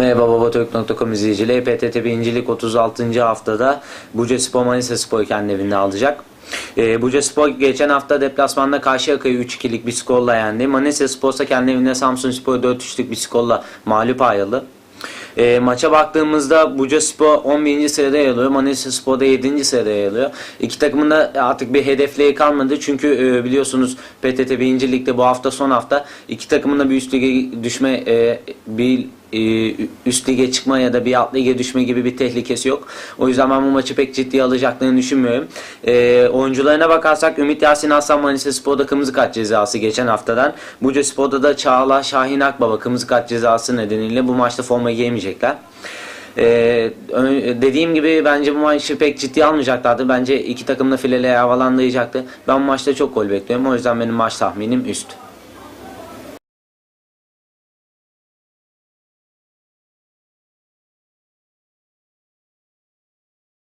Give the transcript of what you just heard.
Merhaba babatürk.com izleyicileri. PTT 1. Lig 36. haftada Buca Spor Manisa Spor kendi evinde alacak. E, Buca Spor geçen hafta deplasmanda Karşıyaka'yı 3-2'lik bir skorla yendi. Manisa Spor ise kendi evinde Samsun Spor'u 4-3'lük bir skorla mağlup ayrıldı. E, maça baktığımızda Buca Spor 11. sırada yer alıyor. Manisa Spor da 7. sırada yer alıyor. İki takımın da artık bir hedefleri kalmadı. Çünkü e, biliyorsunuz PTT 1. Lig'de bu hafta son hafta iki takımın da bir üst düşme e, bir e, üst lige çıkma ya da bir alt lige düşme gibi bir tehlikesi yok. O yüzden ben bu maçı pek ciddiye alacaklarını düşünmüyorum. E, oyuncularına bakarsak Ümit Yasin Aslan Manisa Spor'da kırmızı kart cezası geçen haftadan. Buca Spor'da da Çağla Şahin Akbaba kırmızı kart cezası nedeniyle bu maçta forma giyemeyecekler. Ee, dediğim gibi bence bu maçı pek ciddiye almayacaklardı. Bence iki takım da filele havalandıracaktı. Ben bu maçta çok gol bekliyorum. O yüzden benim maç tahminim üst.